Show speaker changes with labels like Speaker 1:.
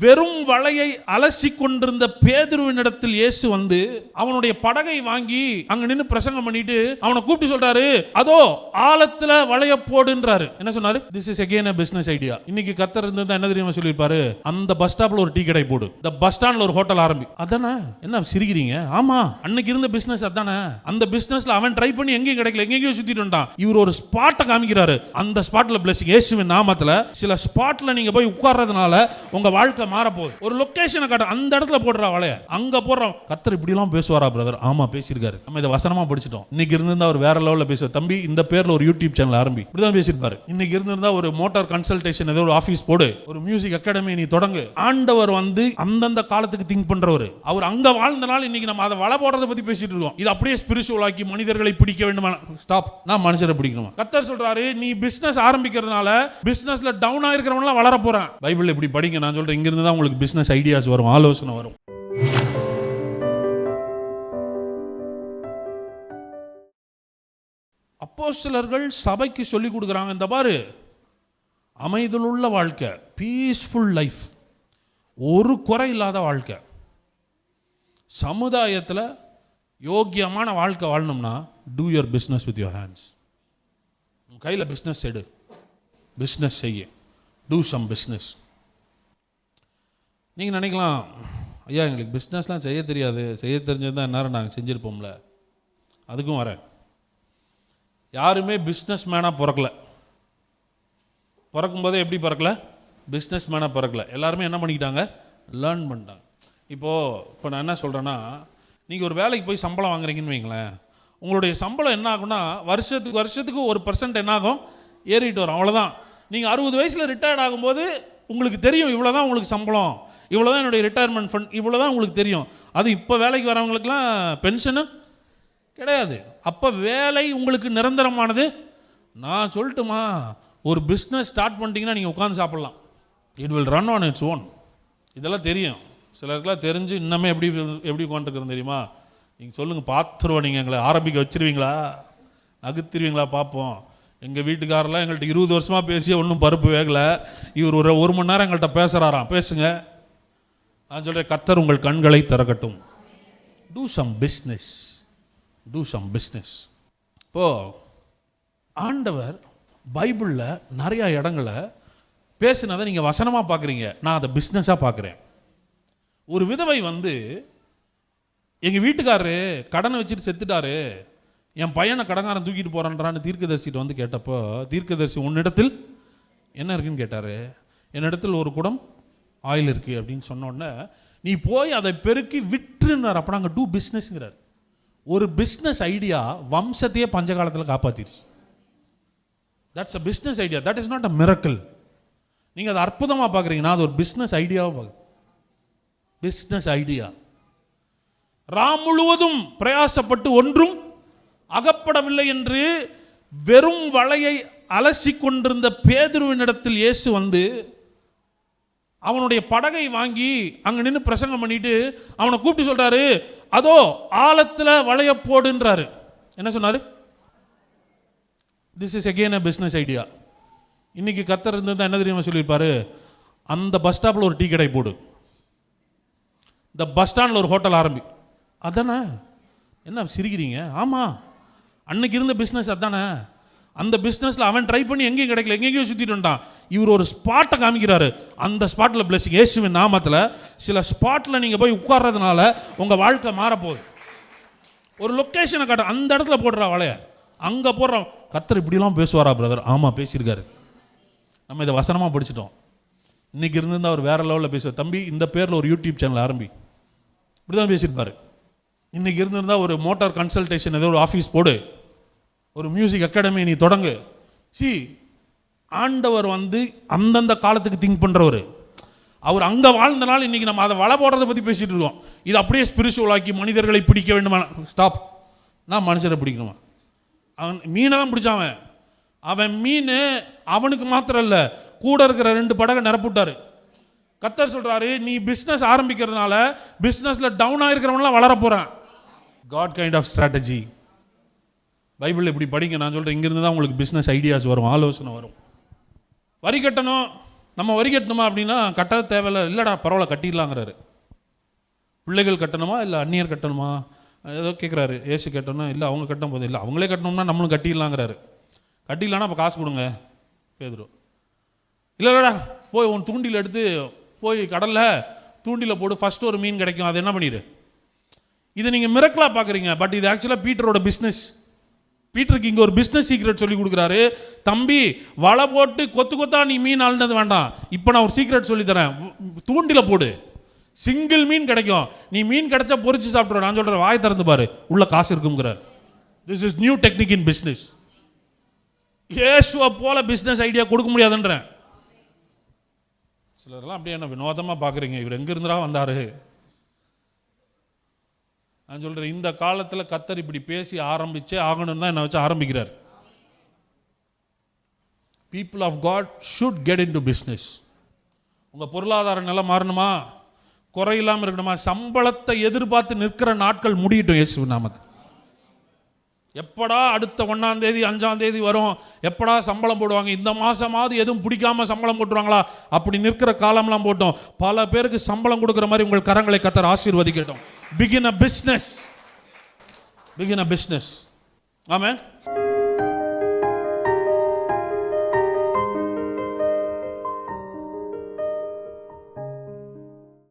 Speaker 1: வெறும் வலையை அலசி கொண்டிருந்த பேதுருவினிடத்தில் இயேசு வந்து அவனுடைய படகை வாங்கி அங்க நின்று பிரசங்கம் பண்ணிட்டு அவனை கூப்பிட்டு சொல்றாரு அதோ ஆழத்துல வலைய போடுன்றாரு. என்ன சொன்னாரு? This is again business idea இன்னைக்கு கத்தர் இருந்தா என்ன தெரியுமா சொல்லியிருப்பாரு? அந்த பஸ் ஸ்டாப்ல ஒரு டீ கடை போடு. இந்த பஸ் ஸ்டாண்ட்ல ஒரு ஹோட்டல் ஆரம்பி. அதானே? என்ன சிரிக்கிறீங்க? ஆமா. அன்னைக்கு இருந்த பிசினஸ் அதானே. அந்த பிசினஸ்ல அவன் ட்ரை பண்ணி எங்கேயும் கிடைக்கல. எங்கேயும் சுத்திட்டு வந்தான் இவர் ஒரு ஸ்பாட்டை காமிக்கிறாரு. அந்த ஸ்பாட்ல பிளஸிங் இயேசுவின் நாமத்துல சில ஸ்பாட்ல நீங்க போய் உட்கார்றதுனால உங்க வாழ்க்கை மாறப்போகுது. ஒரு லொக்கேஷனை காட்ட அந்த இடத்துல போடுறா வளைய அங்க போடுறோம் கத்தர் இப்படி எல்லாம் பேசுவாரா பிரதர் ஆமா பேசியிருக்காரு. நம்ம இதை வசனமா படிச்சிட்டோம். இன்னைக்கு இருந்திருந்தா அவர் வேற லெவல்ல பேசுவார். தம்பி இந்த பேர்ல ஒரு யூடியூப் சேனல் ஆரம்பி. இப்படிதான் பேசியிருப்பாரு. இன்னைக்கு இருந்திருந்தா ஒரு மோட்டார் கன்சல்டேஷன் ஏதோ ஒரு ஆபீஸ் போடு. ஒரு மியூசிக் அகாடமி நீ தொடங்கு. ஆண்டவர் வந்து அந்தந்த காலத்துக்கு திங்க் பண்றவர். அவர் அங்க வாழ்ந்தனால இன்னைக்கு நம்ம அதை வள போடுறத பத்தி பேசிட்டு இருக்கோம். இது அப்படியே ஸ்பிரிச்சுவல் ஆக்கி மனிதர்களை பிடிக்க வேண்டுமா ஸ்டாப் நான் மனுஷரை பிடிக்கணுமா? கத்தர் சொல்றாரு நீ பிசினஸ் ஆரம்பிக்கிறதுனால பிசினஸ்ல டவுன் ஆயிருக்கிறவங்க வளர போறேன். பைபிள் இப்படி படிங்க நான் சொல்றேன் இங்க இருந்து தான் உங்களுக்கு பிஸ்னஸ் ஐடியாஸ் வரும் ஆலோசனை வரும். அப்போ சிலர்கள் சபைக்கு சொல்லி கொடுக்குறாங்க இந்த பாரு அமைதலுள்ள வாழ்க்கை பீஸ்ஃபுல் லைஃப் ஒரு குறை இல்லாத வாழ்க்கை. சமுதாயத்தில் யோக்கியமான வாழ்க்கை வாழணும்னா do your business with your hands உன் கையில் பிஸ்னஸ் எடு. பிஸ்னஸ் செய்ய. டூ சம் பிஸ்னஸ் நீங்கள் நினைக்கலாம் ஐயா எங்களுக்கு பிஸ்னஸ்லாம் செய்ய தெரியாது. செய்ய தெரிஞ்சது நேரம் நாங்கள் செஞ்சுருப்போம்ல. அதுக்கும் வரேன். யாருமே பிஸ்னஸ் மேனாக பிறக்கல. பிறக்கும்போதே எப்படி பிறக்கல? பிஸ்னஸ் மேனாக பிறக்கல. எல்லாருமே என்ன பண்ணிக்கிட்டாங்க? லேர்ன் பண்ணிட்டாங்க. இப்போது இப்போ நான் என்ன சொல்கிறேன்னா நீங்கள் ஒரு வேலைக்கு போய் சம்பளம் வாங்குறீங்கன்னு வைங்களேன். உங்களுடைய சம்பளம் என்ன ஆகும்னா வருஷத்துக்கு வருஷத்துக்கு ஒரு பர்சன்ட் என்ன ஆகும்? ஏறிட்டு வரும். அவ்வளோதான் நீங்கள் அறுபது வயசில் ரிட்டையர்ட் ஆகும்போது உங்களுக்கு தெரியும் இவ்வளோ தான் உங்களுக்கு சம்பளம். இவ்வளோ தான் என்னுடைய ரிட்டையர்மெண்ட் ஃபண்ட் இவ்வளோ தான் உங்களுக்கு தெரியும். அது இப்போ வேலைக்கு வரவங்களுக்குலாம் பென்ஷனு கிடையாது. அப்போ வேலை உங்களுக்கு நிரந்தரமானது. நான் சொல்லட்டுமா? ஒரு பிஸ்னஸ் ஸ்டார்ட் பண்ணிட்டீங்கன்னா நீங்கள் உட்காந்து சாப்பிட்லாம். It will run on its own இதெல்லாம் தெரியும். சிலருக்குலாம் தெரிஞ்சு இன்னமே எப்படி எப்படி உட்காந்துருக்குறோம் தெரியுமா? நீங்கள் சொல்லுங்கள் பார்த்துருவோம் நீங்கள் எங்களை. ஆரம்பிக்க வச்சிருவீங்களா? நகுத்திருவீங்களா? பார்ப்போம். எங்கள் வீட்டுக்காரெல்லாம் எங்கள்கிட்ட இருபது வருஷமாக பேசி ஒன்றும் பருப்பு வேகலை. இவர் ஒரு ஒரு மணி நேரம் எங்கள்கிட்ட பேசுகிறாராம் பேசுங்க. நான் சொல்கிறேன் கத்தர் உங்கள் கண்களை திறக்கட்டும். Do some business do some business இப்போது ஆண்டவர் பைபிளில் நிறையா இடங்களை பேசினதை நீங்கள் வசனமாக பார்க்குறீங்க நான் அதை பிஸ்னஸாக பார்க்குறேன் ஒரு விதவை வந்து எங்கள் வீட்டுக்காரரு கடனை வச்சுட்டு செத்துட்டாரு. என் பையனை கடங்காரன் தூக்கிட்டு போகிறான்றான்னு தீர்க்கதரிசிட்டு வந்து கேட்டப்போ தீர்க்கதரிசி உன்னிடத்தில் என்ன இருக்குன்னு கேட்டார்? என்னிடத்தில் ஒரு குடம் ஆயில் இருக்குது அப்படின்னு சொன்னோடனே நீ போய் அதை பெருக்கி விற்றுனார். அப்போ நாங்கள் டூ பிஸ்னஸ்ங்கிறார் ஒரு பிஸ்னஸ் ஐடியா வம்சத்தையே பஞ்சகாலத்தில் காப்பாற்றிடுச்சு that's a business idea that is not a miracle நீங்கள் அதை அற்புதமாக பார்க்குறீங்கன்னா அது ஒரு பிஸ்னஸ் ஐடியாவை பார்க்க பிஸ்னஸ் ஐடியா ராம் முழுவதும் பிரயாசப்பட்டு ஒன்றும் அகப்படவில்லை என்று வெறும் வலையை அலசி கொண்டிருந்த பேதுருவினிடத்தில் இயேசு வந்து அவனுடைய படகை வாங்கி அங்கே நின்று பிரசங்கம் பண்ணிட்டு அவனை கூப்பிட்டு சொல்கிறாரு அதோ ஆழத்தில் வளைய போடுன்றாரு. என்ன சொன்னார்? This is again a business idea இன்றைக்கி கத்தர் இருந்திருந்தால் என்ன தெரியுமா சொல்லியிருப்பாரு? அந்த பஸ் ஸ்டாப்பில் ஒரு டீ கடை போடு. இந்த பஸ் ஸ்டாண்டில் ஒரு ஹோட்டல் ஆரம்பி. அதானே? என்ன சிரிக்கிறீங்க? ஆமாம் அன்னைக்கு இருந்த பிஸ்னஸ் அதானே? அந்த பிஸ்னஸில் அவன் ட்ரை பண்ணி எங்கேயும் கிடைக்கல எங்கேயும் சுற்றிட்டு வந்துட்டான் இவர் ஒரு ஸ்பாட்டை காமிக்கிறாரு. அந்த ஸ்பாட்டில் பிளஸிங் இயேசுவின் நாமத்தில் சில ஸ்பாட்டில் நீங்கள் போய் உட்கார்றதுனால உங்கள் வாழ்க்கை மாறப்போகுது. ஒரு லொக்கேஷனை காட்ட அந்த இடத்துல போடுறா வளைய அங்கே போடுறோம் கத்தர் இப்படிலாம் பேசுவாரா பிரதர் ஆமாம் பேசியிருக்காரு. நம்ம இதை வசனமாக படிச்சிட்டோம். இன்றைக்கி இருந்திருந்தால் அவர் வேற லெவலில் பேசுவார். தம்பி இந்த பேரில் ஒரு யூடியூப் சேனல் ஆரம்பி. இப்படி தான் பேசியிருப்பாரு. இன்றைக்கி இருந்திருந்தா ஒரு மோட்டார் கன்சல்டேஷன் ஏதோ ஒரு ஆஃபீஸ் போடு. ஒரு மியூசிக் அகாடமி நீ தொடங்கு. சி ஆண்டவர் வந்து அந்தந்த காலத்துக்கு திங்க் பண்ணுறவர் அவர் அங்கே வாழ்ந்தனால இன்றைக்கி நம்ம அதை வள போடுறதை பற்றி பேசிகிட்டு இருக்கோம். இது அப்படியே ஸ்பிரிச்சுவல் ஆக்கி மனிதர்களை பிடிக்க வேண்டுமா? ஸ்டாப் நான் மனுஷரை பிடிக்கணுமா? அவன் மீனை தான் பிடிச்சான் அவன் அவன் மீன் அவனுக்கு மாத்திரம் இல்லை. கூட இருக்கிற ரெண்டு படகை நிரப்பிட்டாரு கத்தர் சொல்கிறாரு நீ பிஸ்னஸ் ஆரம்பிக்கிறதுனால பிஸ்னஸில் டவுன் ஆகிருக்கிறவன்லாம் வளர போகிறான் God kind of strategy Bible இப்படி படிங்க நான் சொல்கிறேன் இங்கேருந்து தான் உங்களுக்கு பிஸ்னஸ் ஐடியாஸ் வரும் ஆலோசனை வரும். வரி கட்டணும். நம்ம வரி கட்டணுமா அப்படின்னா கட்ட தேவையில்ல இல்லைடா பரவாயில்ல கட்டிடலாங்கிறாரு. பிள்ளைகள் கட்டணுமா இல்லை அந்நியர் கட்டணுமா? ஏதோ கேட்குறாரு ஏசு கட்டணும் இல்லை அவங்க கட்டும் போது இல்லை அவங்களே கட்டணும்னா நம்மளும் கட்டிடலாங்கிறாரு. கட்டிடலான்னா அப்போ காசு கொடுங்க பேதுரு. இல்லை இல்லைடா போய் உன் தூண்டில் எடுத்து போய் கடலில் தூண்டில் போடு ஃபஸ்ட்டு ஒரு மீன் கிடைக்கும் அதை என்ன பண்ணிடு இதை நீங்கள் மிரக்கலாக பார்க்குறீங்க பட் இது ஆக்சுவலாக பீட்டரோட பிஸ்னஸ் பீட்டருக்கு இங்கே ஒரு பிஸ்னஸ் சீக்ரெட் சொல்லி கொடுக்குறாரு. தம்பி வலை போட்டு கொத்து கொத்தா நீ மீன் ஆளுனது வேண்டாம். இப்போ நான் ஒரு சீக்ரெட் சொல்லி தரேன். தூண்டில போடு. சிங்கிள் மீன் கிடைக்கும். நீ மீன் கிடைச்சா பொறிச்சு சாப்பிட்ற நான் சொல்கிறேன் வாய் திறந்து பாரு. உள்ள காசு இருக்குங்கிறார் this is new technique in business ஏசுவை போல பிஸ்னஸ் ஐடியா கொடுக்க முடியாதுன்றேன். சிலர்லாம் அப்படியே என்ன வினோதமாக பார்க்குறீங்க. இவர் எங்கே இருந்தாலும் வந்தாரு? நான் சொல்கிறேன் இந்த காலத்தில் கத்தர் இப்படி பேசி ஆரம்பிச்சே ஆகணும்னு தான் என்னை வச்சு ஆரம்பிக்கிறார். People of God should get into business உங்கள் பொருளாதார நிலை மாறணுமா? குறையில்லாமல் இருக்கணுமா? சம்பளத்தை எதிர்பார்த்து நிற்கிற நாட்கள் முடியட்டும் இயேசு நாமத்தில். எப்படா அடுத்த ஒன்றாந்தேதி அஞ்சாந்தேதி வரும்? எப்படா சம்பளம் போடுவாங்க? இந்த மாதமாவது எதுவும் பிடிக்காம சம்பளம் போட்டுருவாங்களா? அப்படி நிற்கிற காலம்லாம் போட்டோம். பல பேருக்கு சம்பளம் கொடுக்குற மாதிரி உங்கள் கரங்களை கத்தர் ஆசீர்வதிக்கட்டும். Begin a business begin a business amen